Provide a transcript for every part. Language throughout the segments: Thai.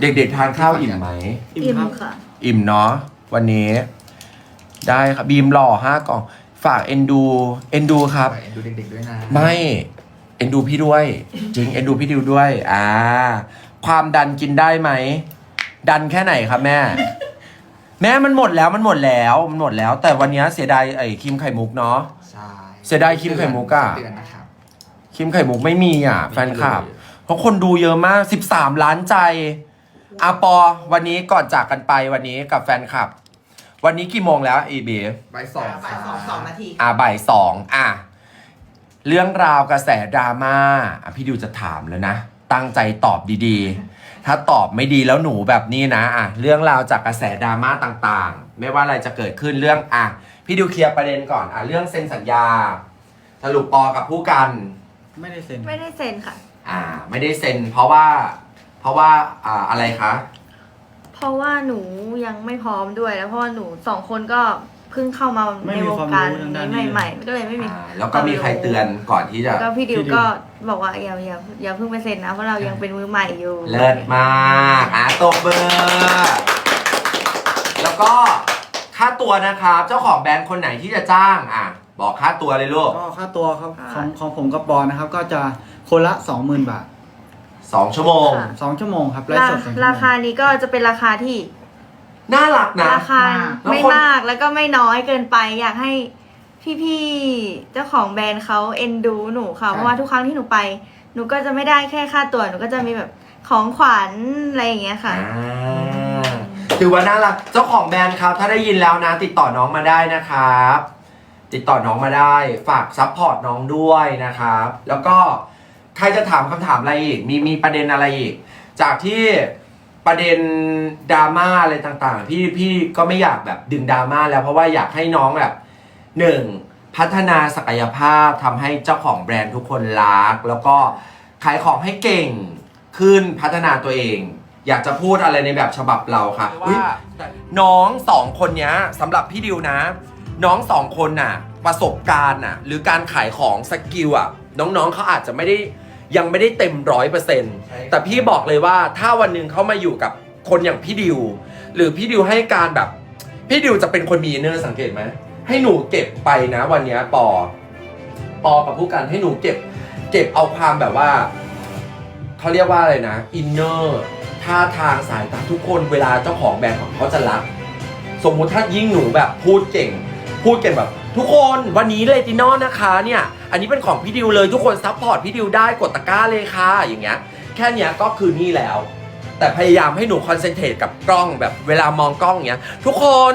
เด็กๆทานข้าวอิ่มไหม อิ่มค่ะ อิ่มเนาะวันนี้ ได้ครับบีมหล่อห้ากล่อง ฝากเอ็นดู เอ็นดูครับไปดูเด็กๆด้วยนะไม่ เอ็นดูพี่ด้วย จริง เอ็นดูพี่ดิวด้วย อ่า ความดันกินได้ไหม ดันแค่ไหนครับแม่ แม่มันหมดแล้วมันหมดแล้วมันหมดแล้ว แต่วันนี้เสียดายไอ้ครีมไข่มุกเนาะ ใช่เสียดายครีมไข่มุกอะเดือนนะครับ ครีมไข่มุกไม่มีอะ แฟนคลับเพราะคนดูเยอะมาก 13 ล้านใจอาปอ วันนี้ก่อนจากกันไปวันนี้กับแฟนคลับ วันนี้กี่โมงแล้วอีบีใบสองบ่ายสองสองนาทีอ่าบ่ายสองอะ เรื่องราวกระแสดราม่าอะพี่ดิวจะถามแล้วนะ ตั้งใจตอบดีๆ ถ้าตอบไม่ดีแล้วหนูแบบนี้นะอะเรื่องราวจากกระแสดราม่าต่างๆ ไม่ว่าอะไรจะเกิดขึ้นเรื่องอะพี่ดิวเคลียร์ประเด็นก่อนอะเรื่องเซ็นสัญญา สรุปปอกับผู้กัน ไม่ได้เซ็น ไม่ได้เซ็นค่ะ อ่า ไม่ได้เซ็น เพราะว่า เพราะว่าอ่าอะไรคะ เพราะว่าหนูยังไม่พร้อมด้วยแล้วเพราะว่าหนูสองคนก็เพิ่งเข้ามาไม่ในมีวงความการรู้ทางด้านนี้นี้ ใหม่ๆก็เลยไม่มี อ่า แล้วก็มีใครเตือนก่อนที่จะ แล้วก็พี่ดิวพี่ดิว ก็บอกว่าอย่าอย่าอย่าเพิ่งไปเซ็นนะ เพราะเรายังเป็นมือใหม่อยู่เลิศมากอะตบเบอร์แล้วก็ค่าตัวนะครับ เจ้าของแบรนด์คนไหนที่จะจ้างอะ บอกค่าตัวเลยลูก ก็ค่าตัวครับของของผมกับปอนะครับ ก็จะคนละ 20,000 บาทสองชั่วโมง ค่ะ 2 ชั่วโมงครับไลฟ์ราสดสองชั่วโมง ราคานี้ก็จะเป็นราคาที่น่ารักนะ ราคาแล้วไม่คนมากแล้วก็ไม่น้อยเกินไป อยากให้พี่ๆเจ้าของแบรนด์เขาเอ็นดูหนูค่ะ เพราะว่าทุกครั้งที่หนูไป หนูก็จะไม่ได้แค่ค่าตัวหนูก็จะมีแบบของขวัญอะไรอย่างเงี้ยค่ะ อ่าถือว่าน่ารัก เจ้าของแบรนด์ครับ ถ้าได้ยินแล้วนะ ติดต่อน้องมาได้นะครับ ติดต่อน้องมาได้ ฝากซัพพอร์ตน้องด้วยนะครับ แล้วก็ใครจะถามคำถามอะไรอีก มีมีประเด็นอะไรอีก จากที่ประเด็นดราม่าอะไรต่างๆ พี่พี่ก็ไม่อยากแบบดึงดราม่าแล้วเพราะว่าอยากให้น้องแบบหนึ่งพัฒนาศักยภาพทำให้เจ้าของแบรนด์ทุกคนรัก แล้วก็ขายของให้เก่งขึ้นพัฒนาตัวเอง อยากจะพูดอะไรในแบบฉบับเราค่ะอุ๊ยน้องสองคนเนี้ยสำหรับพี่ดิวนะ น้องสองคนน่ะ ประสบการณ์น่ะ หรือการขายของสกิลอะ น้องๆเขาอาจจะไม่ได้ยังไม่ได้เต็มร้อยเปอร์เซ็นต์แต่พี่บอกเลยว่าถ้าวันหนึ่งเขามาอยู่กับคนอย่างพี่ดิว หรือพี่ดิวให้การแบบ พี่ดิวจะเป็นคนมีเนอร์สังเกตไหม ให้หนูเก็บไปนะวันเนี้ยปอ ปอกับผู้กันให้หนูเก็บ เก็บเอาความแบบว่า เขาเรียกว่าอะไรนะอินเนอร์ท่าทางสายตาทุกคนเวลาเจ้าของแบรนด์ของเขาจะรัก สมมุติถ้ายิ่งหนูแบบพูดเก่ง พูดเก่งแบบ ทุกคนวันนี้เลตินอลนะคะเนี่ยอันนี้เป็นของพี่ดิวเลยทุกคนซัพพอร์ตพี่ดิวได้กดตะกร้าเลยค่ะอย่างเงี้ยแค่เนี้ยก็คือนี่แล้ว แต่พยายามให้หนูคอนเซนเทรตกับกล้องแบบเวลามองกล้องอย่างเงี้ยทุกคน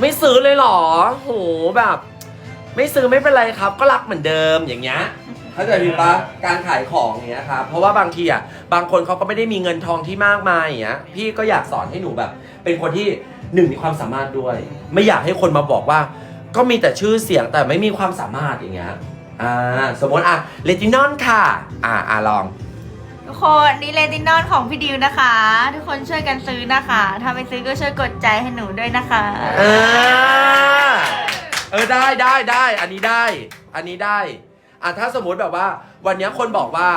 ไม่ซื้อเลยเหรอโหแบบ ไม่ซื้อไม่เป็นไรครับ ก็รักเหมือนเดิมอย่างเงี้ยเข้าใจพี่ปะการขายของอย่างเงี้ยครับเพราะว่าบางทีอะบางคนเขาก็ไม่ได้มีเงินทองที่มากมายอย่างเงี้ยพี่ก็อยากสอนให้หนูแบบ เป็นคนที่หนึ่งมีความสามารถด้วย ไม่อยากให้คนมาบอกว่า ก็มีแต่ชื่อเสียงแต่ไม่มีความสามารถอย่างเงี้ยอ่าสมมติอะเลตินอนค่ะ อ่าอ่าลอง ทุกคนนี่เลตินอลของพี่ดิวนะคะ ทุกคนช่วยกันซื้อนะคะ ถ้าไม่ซื้อก็ช่วยกดใจให้หนูด้วยนะคะเออเออได้ได้ได้อันนี้ได้ อันนี้ได้อะถ้าสมมติแบบว่า วันเนี้ยคนบอกว่า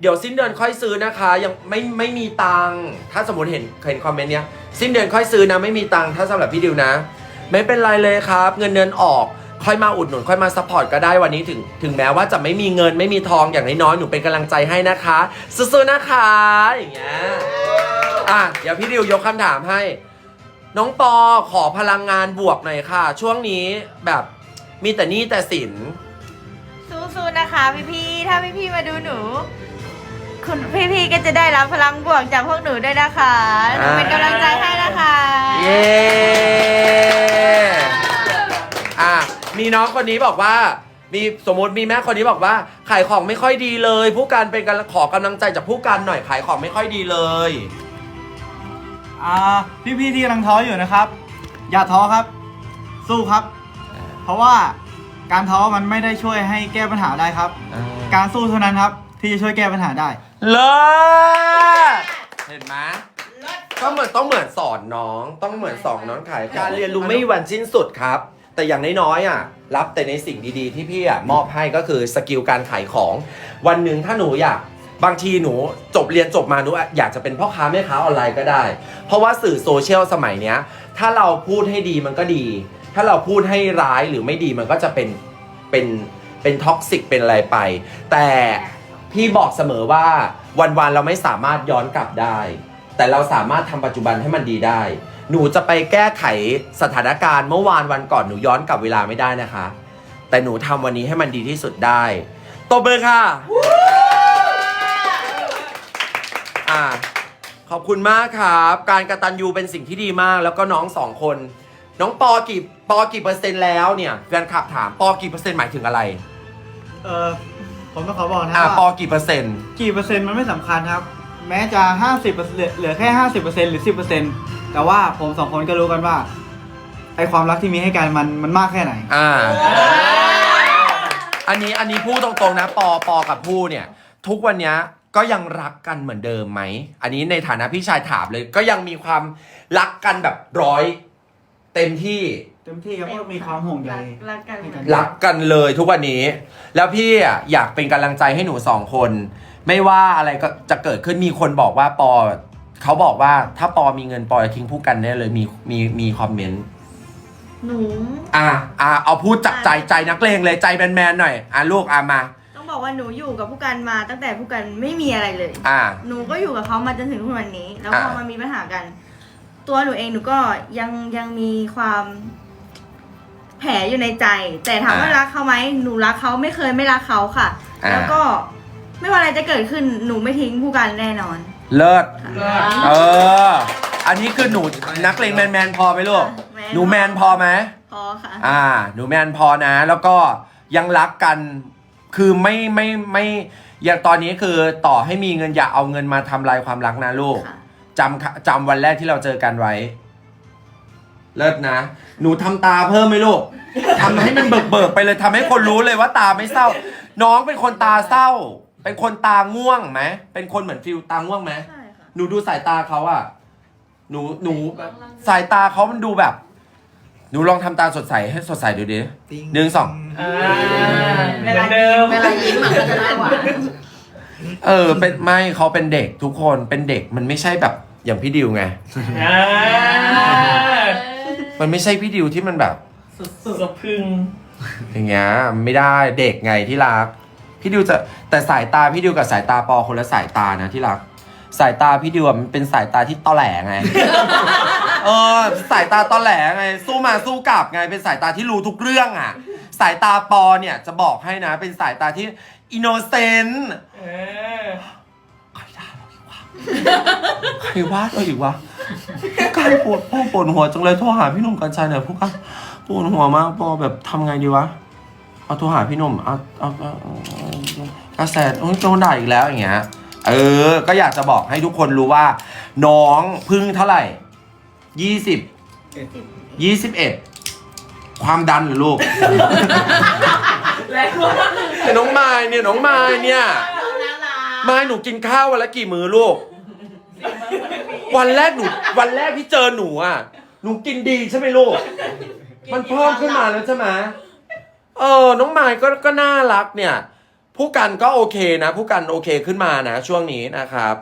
เดี๋ยวสิ้นเดือนค่อยซื้อนะคะ ยังไม่ไม่มีตังค์ถ้าสมมติเห็นเห็นคอมเมนต์เนี้ยสิ้นเดือนค่อยซื้อนะไม่มีตังค์ถ้าสำหรับพี่ดิวนะ ไม่เป็นไรเลยครับ เงินเดือนออก ค่อยมาอุดหนุนค่อยมาซัพพอร์ตก็ได้วันนี้ถึง ถึงแม้ว่าจะไม่มีเงินไม่มีทองอย่างน้อยๆหนูเป็นกำลังใจให้นะคะสู้ๆนะคะอย่างเงี้ยอะเดี๋ยวพี่ดิวยกคำถามให้ น้องปอขอพลังงานบวกหน่อยค่ะ ช่วงนี้แบบมีแต่หนี้แต่สิน สู้ๆนะคะพี่ๆถ้าพี่ๆมาดูหนู คุณพี่ๆก็จะได้รับพลังบวกจากพวกหนูด้วยนะคะหนูเป็นกำลังใจให้นะคะ เย้อะ มีน้องคนนี้บอกว่า มีสมมติมีแม่คนนี้บอกว่า ขายของไม่ค่อยดีเลย ผู้การเป็นกันขอกำลังใจจากผู้การหน่อยขายของไม่ค่อยดีเลย อ่าพี่ๆที่กำลังท้ออยู่นะครับ อย่าท้อครับ สู้ครับ เพราะว่าการท้อมันไม่ได้ช่วยให้แก้ปัญหาได้ครับการสู้เท่านั้นครับ ที่จะช่วยแก้ปัญหาได้ เลิศเห็นไหมก็เหมือนต้องเหมือนสอนน้อง ต้องเหมือนสอนน้องขายของการเรียนรู้ไม่มีวันสิ้นสุดครับ แต่อย่างน้อยๆอะรับแต่ในสิ่งดีๆ ที่พี่อะมอบให้ก็คือสกิลการขายของ วันหนึ่งถ้าหนูอยากบางทีหนูจบเรียนจบมาหนูอยากจะเป็นพ่อค้าแม่ค้าออนไลน์ก็ได้ เพราะว่าสื่อโซเชียลสมัยเนี้ย ถ้าเราพูดให้ดีมันก็ดี ถ้าเราพูดให้ร้ายหรือไม่ดีมันก็จะเป็นเป็นเป็นท็อกซิกเป็นอะไรไป แต่พี่บอกเสมอว่าวันๆเราไม่สามารถย้อนกลับได้ แต่เราสามารถทำปัจจุบันให้มันดีได้ หนูจะไปแก้ไขสถานการณ์เมื่อวานวันก่อนหนูย้อนกลับเวลาไม่ได้นะคะ แต่หนูทำวันนี้ให้มันดีที่สุดได้ตบมือค่ะ อ่า ขอบคุณมากครับ การกระตันยูเป็นสิ่งที่ดีมาก แล้วก็น้องสองคน น้องปอกี่ปอกี่เปอร์เซ็นต์แล้วเนี่ยเพื่อนขับถามปอกี่เปอร์เซ็นต์หมายถึงอะไร เออผมต้องขอบอกนะคอ่ารับปอกี่เปอร์เซ็นต์ กี่เปอร์เซ็นต์มันไม่สำคัญครับ แม้จะ 50%เหลือแค่ 50%หรือ 10% แต่ว่าผมสองคนก็รู้กันว่าไอความรักที่มีให้กันมันมันมากแค่ไหน อ่า อันนี้อันนี้พูดตรงๆนะ ปอปอกับผู้เนี่ย ทุกวันเนี้ยก็ยังรักกันเหมือนเดิมไหม อันนี้ในฐานะพี่ชายถามเลย ก็ยังมีความรักกันแบบร้อย เต็มที่เต็มที่ครับก็มีความห่วงใย รักกันให้กัน รักกันเลยทุกวันนี้ แล้วพี่อะอยากเป็นกำลังใจให้หนูสองคน ไม่ว่าอะไรก็จะเกิดขึ้นมีคนบอกว่าปอ เขาบอกว่าถ้าปอมีเงินปอจะทิ้งผู้กันแน่เลยมีมีมีคอมเมนต์หนู อะอะเอาพูดจากใจใจนักเลงเลยใจแมนๆหน่อยอะลูกอะมา ต้องบอกว่าหนูอยู่กับผู้กันมาตั้งแต่ผู้กันไม่มีอะไรเลย อะ หนูก็อยู่กับเขามาจนถึงทุกวันนี้ แล้วพออะมามีปัญหากัน ตัวหนูเองหนูก็ยังยังมีความแผลอยู่ในใจ แต่ถามว่ารักเขาไหมหนูรักเขาไม่เคยไม่รักเขาค่ะ อะแล้วก็ไม่ว่าอะไรจะเกิดขึ้นหนูไม่ทิ้งผู้กันแน่นอน เลิศค่ะเออ อันนี้คือหนูนักเลงแมนแมนๆพอไหมลูกแมนหนูแมนพอไหม พอค่ะ อ่า หนูแมนพอนะ แล้วก็ยังรักกัน คือไม่ไม่ไม่อย่างตอนนี้คือต่อให้มีเงินอย่าเอาเงินมาทำลายความรักนะลูกค่ะ จำค่ะจำวันแรกที่เราเจอกันไว้ เลิศนะ หนูทำตาเพิ่มไหมลูกทำให้มันเบิกเบิกๆไปเลยทำให้คนรู้เลยว่าตาไม่เศร้า น้องเป็นคนตาเศร้า เป็นคนตาง่วงไหม เป็นคนเหมือนฟิลตาง่วงไหม ใช่ค่ะ หนูดูสายตาเขาอะหนูหนูสายตาเขามันดูแบบ หนูลองทำตาสดใสให้สดใสดูดิ หนึ่งสอง อ่าเหมือนเดิม เวลายิ้มอะก็จะหน้าหวานเออ เป็นไม่เขาเป็นเด็กทุกคนเป็นเด็กมันไม่ใช่แบบอย่างพี่ดิวไง อ่ามันไม่ใช่พี่ดิวที่มันแบบ สุดสะพรึงอย่างเงี้ยไม่ได้เด็กไงที่รัก พี่ดิวจะแต่สายตาพี่ดิวกับสายตาปอคนละสายตานะที่รัก สายตาพี่ดิวอะมันเป็นสายตาที่ตอแหลไง เออสายตาตอแหลไง สู้มาสู้กลับไง เป็นสายตาที่รู้ทุกเรื่องอะ สายตาปอเนี่ยจะบอกให้นะ เป็นสายตาที่อินโนเซนต์เออใครด่าเราอีกวะใครว่าเราอีกวะกายปวดพ่อปวดหัวจังเลยโทรหาพี่หนุ่มกัญชัยหน่อยพวกกันปวดหัวมากปอแบบทำไงดีวะ เอาโทรหาพี่หนุ่มเอาเอาเอาเอาเอากระแสโอ้ยโดนด่าอีกแล้วอย่างเงี้ยเออ ก็อยากจะบอกให้ทุกคนรู้ว่า น้องเพึ่งเท่าไหร่ยี่สิบยี่สิบเอ็ดความดันเหรือลูกแล้วก็เนี่ยน้องไม้เนี่ยน้องไม้เนี่ยไม้หนูกินข้าววันละกี่มื้อลูก วันแรกหนูวันแรกที่เจอหนูอะหนูกินดีใช่ไหมลูก มันเพิ่มขึ้นมาแล้วใช่ไหม เออ น้องไม้ก็ก็น่ารักเนี่ย ผู้กันก็โอเคนะ ผู้กันโอเคขึ้นมานะ ช่วงนี้นะครับ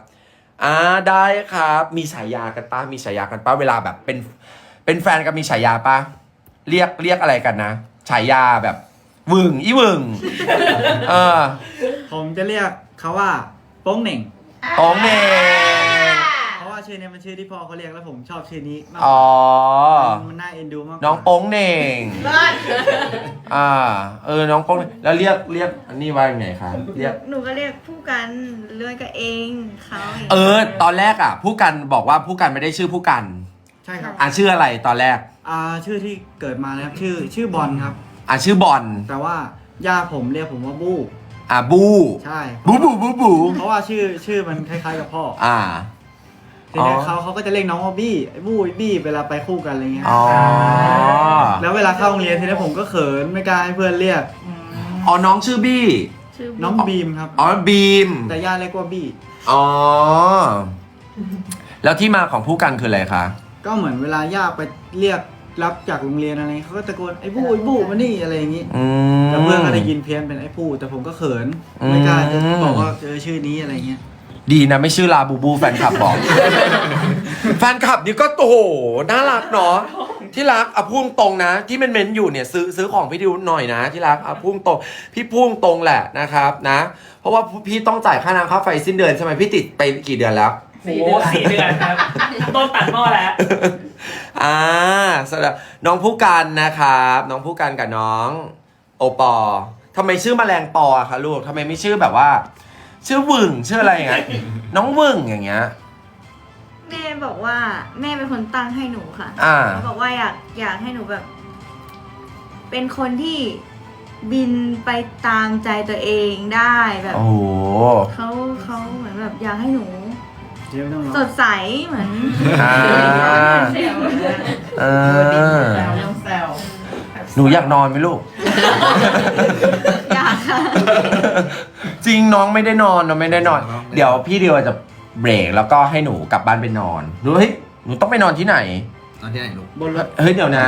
อ่าได้ครับ มีฉายากันป้ามีฉายากันป้าเวลาแบบเป็น เป็นแฟนกันมีฉายาป้าเรียกเรียกอะไรกันนะฉายาแบบวึงอีวึงเออผมจะเรียกเขาว่าโป้งเหน่งโป้งเน่ง เพราะว่าชื่อนี้เป็นชื่อที่พ่อเขาเรียกแล้วผมชอบชื่อนี้มากอ๋อมันน่าเอ็นดูมากกว่าน้องโป้งเน่งอ่า เออ น้องโป้งเน่งแล้วเรียกเรียกอันนี้ว่ายังไงคะ เรียก หนูก็เรียกผู้กันเลื่อนกับเองเขาย่างงี้ยเออ ตอนแรกอะ ผู้กันบอกว่าผู้กันไม่ได้ชื่อผู้กัน ใช่ครับอะชื่ออะไรตอนแรก อ่าชื่อที่เกิดมานะครับชื่อชื่อบอลครับ อะชื่อบอล แต่ว่าย่าผมเรียกผมว่าบู้อะบู ใช่ บูบูบูบู เพราะว่าชื่อชื่อมันคล้ายๆกับพ่อ อ่า ทีเนี้ยอ๋อ เขาเขาก็จะเรียกน้องว่าบี้ไอ้บู้ไอ้บี้เวลาไปคู่กันอะไรเงี้ยอ๋อแล้วเวลาเข้าโรงเรียนทีนี้ผมก็เขินไม่กล้าให้เพื่อนเรียกอ๋อน้องชื่อบี้ชื่อน้องบีมครับ อ๋อบีมแต่ย่าเรียกว่าบี้อ๋อแล้วที่มาของผู้กันคืออะไรคะก็เหมือนเวลาย่าไปเรียกรับจากโรงเรียนอะไรเขาก็ตะโกนไอ้ผู้ไอ้ผู้มานี่อะไรอย่างงี้อืม แต่เพื่อนก็ได้ยินเพี้ยนเป็นไอ้ผู้แต่ผมก็เขินไม่กล้าจะบอกว่าเจอชื่อนี้อะไรเงี้ย ดีนะไม่ชื่อลาบูบูแฟนคลับบอก แฟนคลับนี่ก็โอ้โหน่ารักเนาะที่รักอะพุ่งตรงนะ ที่มันเม้นอยู่เนี่ยซื้อซื้อของพี่ดิวหน่อยนะ ที่รักอะพุ่งตรง พี่พุ่งตรงแหละนะครับนะ เพราะว่าพี่ต้องจ่ายค่าน้ำค่าไฟสิ้นเดือนใช่ไหมพี่ติดไปกี่เดือนแล้วโอ้โหสี่เดือนครับต้นตัดหม้อแล้วอ่าสำหรับน้องผู้กันนะครับ น้องผู้กันกับน้อง โอปอทำไมชื่อแมลงปออะคะลูกทำไมไม่ชื่อแบบว่า ชื่อวึ่งชื่ออะไรอย่างเงี้ยน้องวึ่งอย่างเงี้ย แม่บอกว่าแม่เป็นคนตั้งให้หนูค่ะอ่าบอกว่าอยากอยากให้หนูแบบ เป็นคนที่บินไปตามใจตัวเองได้แบบ โอ้โหเขาเขาเหมือนแบบอยากให้หนูเดี๋ยวไม่ต้องร้อง สดใสเหมือน อ่าเซลเออน้องแซวหนูอยากนอนไหมลูกอยาก ค่ะ จริงน้องไม่ได้นอนน้องไม่ได้นอนเดี๋ยวพี่เดียวจะเบรกแล้วก็ให้หนูกลับบ้านไปนอนหนูเฮ้ยหนูต้องไปนอนที่ไหนตอนที่ไหนลูกบนรถเฮ้ยเดี๋ยวนะ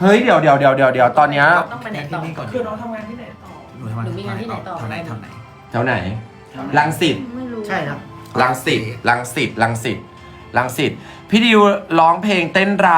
เฮ้ยเดี๋ยวเดี๋ยวเดี๋ยวเดี๋ยวเดี๋ยวตอนเนี้ยต้องไปไหนต่อ ที่นี่ก่อนคือน้องทำงานที่ไหนต่อ หนูทำงานหนูมีงานที่ไหนต่อเท่าไหนเท่าไหน แถวไหนลังสิตไม่รู้ ใช่ครับ ลังสิตลังสิตลังสิตลังสิตพี่ดิวร้องเพลงเต้นร